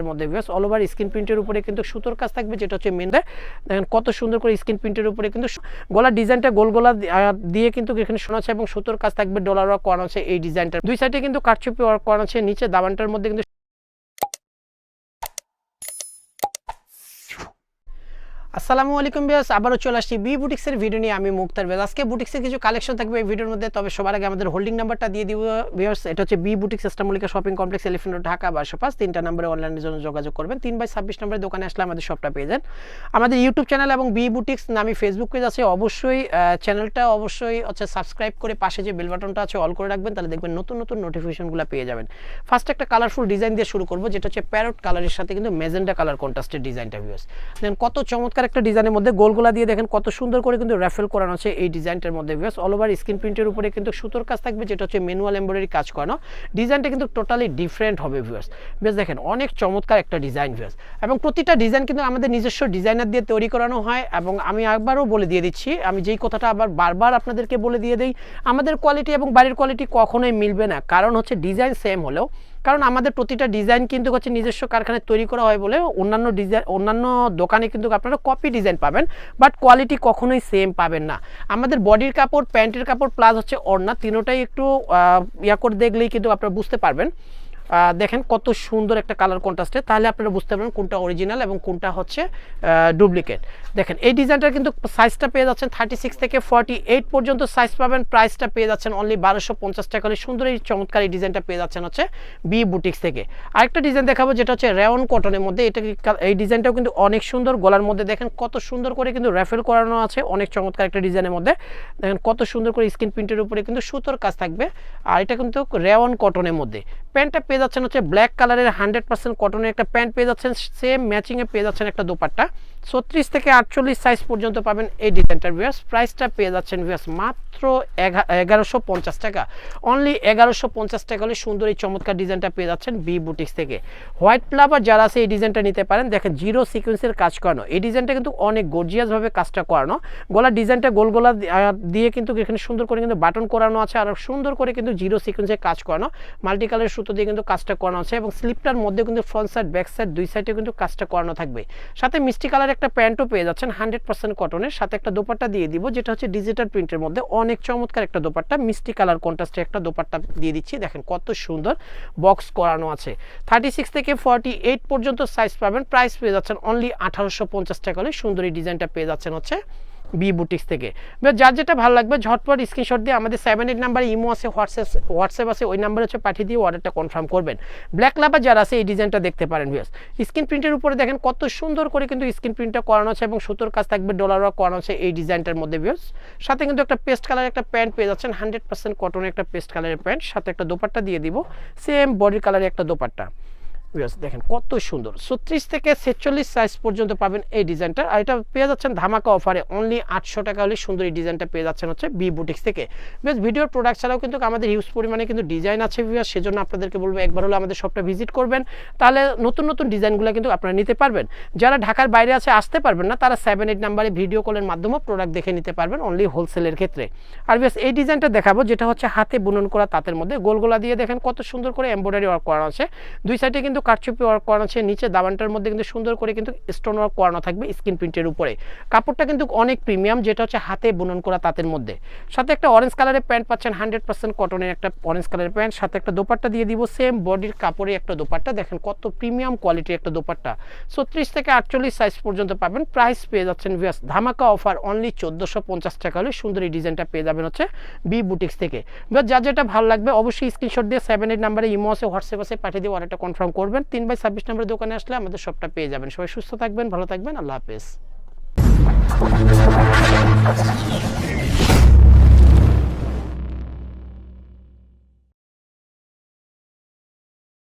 এর মধ্যে viewers all over screen প্রিন্টের উপরে কিন্তু সুতোর কাজ থাকবে, যেটা হচ্ছে মেন দেখেন কত সুন্দর করে স্ক্রিন প্রিন্টের উপরে কিন্তু গলার ডিজাইনটা গোল গলা দিয়ে কিন্তু এখানে শোনা আছে এবং সুতোর কাজ থাকবে ডলার ওয়ার্ক করানো আছে এই ডিজাইনটা দুই সাইডে কিন্তু কারচুপি ওয়ার্ক করানো আছে, নিচে দাবানটার মধ্যে কিন্তু আসসালামু আলাইকুম বিয়াস আবারও চলে আসছি বি বুটিক্সের ভিডিও নিয়ে। আমি মুক্তার বেজ। আজকে বুটিক্সের কিছু কালেকশন থাকবে এই ভিডিওর মধ্যে, তবে সবার আগে আমাদের হোল্ডিং নাম্বারটা দিয়ে দিব বিয়াস এটা হচ্ছে বি বুটিক্স ইস্টামলিকা শপিং কমপ্লেক্স, এলিফেন্ট ঢাকা, বারোশো পাঁচ। তিনটা নম্বরে অনলাইনের জন্য যোগাযোগ করবেন। তিন বাই ছাব্বিশ নম্বরের দোকানে আসলে আমাদের শপটা পেয়ে যান। আমাদের ইউটিউব চ্যানেল এবং বি বুটিক্স নামে ফেসবুক পেজ আছে। অবশ্যই চ্যানেলটা অবশ্যই হচ্ছে সাবস্ক্রাইব করে পাশে যে বেল বাটনটা আছে অল করে রাখবেন, তাহলে দেখবেন নতুন নতুন নোটিফিকেশনগুলো পেয়ে যাবেন। ফার্স্ট একটা কালারফুল ডিজাইন দিয়ে শুরু করব, যেটা হচ্ছে প্যারট কালারের সাথে কিন্তু মেজেন্ডা কালার কন্ট্রাস্টের ডিজাইনটা ভিউস দেন কত চমৎকার একটা ডিজাইনের মধ্যে গোলগোলা দিয়ে দেখেন কত সুন্দর করে কিন্তু র্যাফেল করানো আছে এই ডিজাইনটার মধ্যে ভিউস অল ওভার স্ক্রিন প্রিন্টের উপরে কিন্তু সুতোর কাজ থাকবে, যেটা হচ্ছে ম্যানুয়াল এমব্রয়ডারি কাজ করানো। ডিজাইনটা কিন্তু টোটালি ডিফারেন্ট হবে ভিউস বেশ দেখেন, অনেক চমৎকার একটা ডিজাইন ভিউস এবং প্রতিটা ডিজাইন কিন্তু আমাদের নিজস্ব ডিজাইনার দিয়ে তৈরি করানো হয়, এবং আমি একবারও বলে দিয়ে দিচ্ছি, আমি যেই কথাটা আবার বারবার আপনাদেরকে বলে দিয়ে দিই, আমাদের কোয়ালিটি এবং বাড়ির কোয়ালিটি কখনোই মিলবে না। কারণ হচ্ছে ডিজাইন সেম হলেও কারণ আমাদের প্রতিটা ডিজাইন কিন্তু হচ্ছে নিজস্ব কারখানায় তৈরি করা হয় বলে অন্যান্য ডিজাইন অন্যান্য দোকানে কিন্তু আপনারা কপি ডিজাইন পাবেন বাট কোয়ালিটি কখনোই সেম পাবেন না। আমাদের বডির কাপড়, প্যান্টের কাপড় প্লাস হচ্ছে ওড়না, তিনোটাই একটু ইয়া করে দেখলেই কিন্তু আপনারা বুঝতে পারবেন। দেখেন কত সুন্দর একটা কালার কন্ট্রাস্টে তাহলে আপনারা বুঝতে পারবেন কোনটা অরিজিনাল এবং কোনটা হচ্ছে ডুপ্লিকেট দেখেন, এই ডিজাইনটার কিন্তু সাইজটা পেয়ে যাচ্ছেন থার্টি সিক্স থেকে ফর্টি এইট পর্যন্ত সাইজ পাবেন। প্রাইসটা পেয়ে যাচ্ছেন অনলি বারোশো পঞ্চাশ টাকা হলে। সুন্দর এই চমৎকার এই ডিজাইনটা পেয়ে যাচ্ছেন হচ্ছে বি বুটিক্স থেকে। আরেকটা ডিজাইন দেখাবো, যেটা হচ্ছে রেওন কটনের মধ্যে। এটা এই ডিজাইনটাও কিন্তু অনেক সুন্দর। গলার মধ্যে দেখেন কত সুন্দর করে কিন্তু র্যাফেল করানো আছে। অনেক চমৎকার একটা ডিজাইনের মধ্যে। দেখেন কত সুন্দর করে স্ক্রিন প্রিন্টের উপরে কিন্তু সুতোর কাজ থাকবে। আর এটা কিন্তু রেওয়ান কটনের মধ্যে। প্যান্টটা পেয়ে যাচ্ছেন হচ্ছে ব্ল্যাক কালারের হান্ড্রেড পার্সেন্ট কটনের একটা প্যান্ট পেয়ে যাচ্ছেন সেম ম্যাচিংয়ে পেয়ে যাচ্ছেন একটা দোপাট্টা। ছত্রিশ থেকে আটচল্লিশ সাইজ পর্যন্ত পাবেন এই ডিজাইনটার ভিউয়ার্স প্রাইসটা পেয়ে যাচ্ছেন ভিউয়ার্স মাত্র এগা- এগারোশো পঞ্চাশ টাকা। অনলি এগারোশো পঞ্চাশ টাকা হলে সুন্দর এই চমৎকার ডিজাইনটা পেয়ে যাচ্ছেন বি বুটিক্স থেকে। হোয়াইট ফ্লাভার যারা আছে এই ডিজাইনটা নিতে পারেন, দেখেন জিরো সিকোয়েন্সের কাজ করানো। এই ডিজাইনটা কিন্তু অনেক গর্জিয়াসভাবে কাজটা করানো। গলার ডিজাইনটা গোল গলা দিয়ে কিন্তু এখানে সুন্দর করে কিন্তু বাটন করানো আছে আর সুন্দর করে কিন্তু জিরো সিকোয়েন্সের কাজ করানো। মাল্টি কালারের সুতো দিয়ে কিন্তু কাজটা করানো আছে এবং স্লিপটার মধ্যে কিন্তু ফ্রন্ট সাইড ব্যাক সাইড দুই সাইডে কিন্তু কাজটা করানো থাকবে। সাথে মিষ্টি কালার একটা প্যান্টও পেয়ে যাচ্ছেন, হান্ড্রেড পার্সেন্ট কটনের। সাথে একটা দোপাট্টা দিয়ে দিব, যেটা হচ্ছে ডিজিটাল প্রিন্টের মধ্যে। অনেক চমৎকার একটা দোপাট্টা, মিষ্টি কালার কন্ট্রাস্টে একটা দোপাট্টা দিয়ে দিচ্ছি। দেখেন কত সুন্দর বক্স করানো আছে। থার্টি সিক্স থেকে ফর্টি এইট পর্যন্ত সাইজ পাবেন। প্রাইস পেয়ে যাচ্ছেন অনলি আঠারোশো পঞ্চাশ টাকা হলে। সুন্দর এই ডিজাইনটা পেয়ে যাচ্ছেন হচ্ছে বি বুটিক্স থেকে। এবার যার যেটা ভালো লাগবে, ঝটপট স্ক্রিনশট দিয়ে আমাদের সেভেন এইট নাম্বারে ইমো আছে হোয়াটসঅ্যাপ হোয়াটসঅ্যাপ আছে, ওই নাম্বারে হচ্ছে পাঠিয়ে দিয়ে অর্ডারটা কনফার্ম করবেন। ব্ল্যাক লাভার যারা আছে, এই ডিজাইনটা দেখতে পারেন ভিউস স্ক্রিন প্রিন্টের উপরে দেখেন কত সুন্দর করে কিন্তু স্ক্রিন প্রিন্টটা করানো আছে এবং সুতোর কাজ থাকবে ডলার ওয়ার্ক করানো আছে এই ডিজাইনটার মধ্যে ভিউস সাথে কিন্তু একটা পেস্ট কালার একটা প্যান্ট পেয়ে যাচ্ছেন হান্ড্রেড পার্সেন্ট কটনের একটা পেস্ট কালারের প্যান্ট সাথে একটা দোপাট্টা দিয়ে দিব সেম বডির কালারের একটা দোপাট্টা। দেখেন, কত সুন্দর। ছত্রিশ থেকে ছেচল্লিশ সাইজ পর্যন্ত পাবেন এই ডিজাইনটা। আর এটা পেয়ে যাচ্ছেন ধামাকা অফারে অনলি আটশো টাকা হলে সুন্দর এই ডিজাইনটা পেয়ে যাচ্ছেন হচ্ছে বি বুটিক্স থেকে। বেশ ভিডিওর প্রোডাক্ট ছাড়াও কিন্তু আমাদের হিউজ পরিমাণে কিন্তু ডিজাইন আছে ভিউয়ার্স সেজন্য আপনাদেরকে বলব, একবার হলে আমাদের শপটা ভিজিট করবেন। তাহলে নতুন নতুন ডিজাইনগুলো কিন্তু আপনারা নিতে পারবেন। যারা ঢাকার বাইরে আছে, আসতে পারবেন না, তারা সেভেন এইট নাম্বারে ভিডিও কলের মাধ্যমেও প্রোডাক্ট দেখে নিতে পারবেন অনলি হোলসেলের ক্ষেত্রে। আর বেশ এই ডিজাইনটা দেখাবো, যেটা হচ্ছে হাতে বুনন করা তাঁতের মধ্যে। গোলগোলা দিয়ে দেখেন কত সুন্দর করে এমব্রয়ডারি ওয়ার্ক করা আছে। দুই সাইডে কিন্তু কারচুপি ওয়ার্ক করানো আছে, নিচে দাবানটার মধ্যে কিন্তু সুন্দর করে কিন্তু স্টোন ওয়ার্ক করানো থাকবে স্ক্রিন প্রিন্টের উপরে। কাপড়টা কিন্তু অনেক প্রিমিয়াম যেটা হচ্ছে হাতে বুনন করা তাঁতের মধ্যে। সাথে একটা অরেঞ্জ কালারের প্যান্ট পাচ্ছেন হান্ড্রেড পার্সেন্ট কটনের একটা অরেঞ্জ কালারের প্যান্ট সাথে একটা দোপাট্টা দিয়ে দিব সেম বডির কাপড়ে একটা দোপাট্টা। দেখেন কত প্রিমিয়াম কোয়ালিটির একটা দোপাট্টা। ছত্রিশ থেকে আটচল্লিশ সাইজ পর্যন্ত পাবেন প্রাইস পেয়ে যাচ্ছেন ভিয়াস ধামাকা অফার অনলি চোদ্দোশো পঞ্চাশ টাকা হলে সুন্দর এই ডিজাইনটা পেয়ে যাবেন হচ্ছে বি বুটিক্স থেকে। যা যেটা ভালো লাগবে, অবশ্যই স্ক্রিনশট দিয়ে সেভেন এইট নাম্বারে ইমো আছে হোয়াটসঅ্যাপ আছে, পাঠিয়ে দিয়ে অর্ডারটা কনফার্ম করবেন তিন বাই ছাব্বিশ নম্বর দোকানে আসলে আমাদের সবটা পেয়ে যাবেন। সবাই সুস্থ থাকবেন, ভালো থাকবেন। আল্লাহ হাফেজ।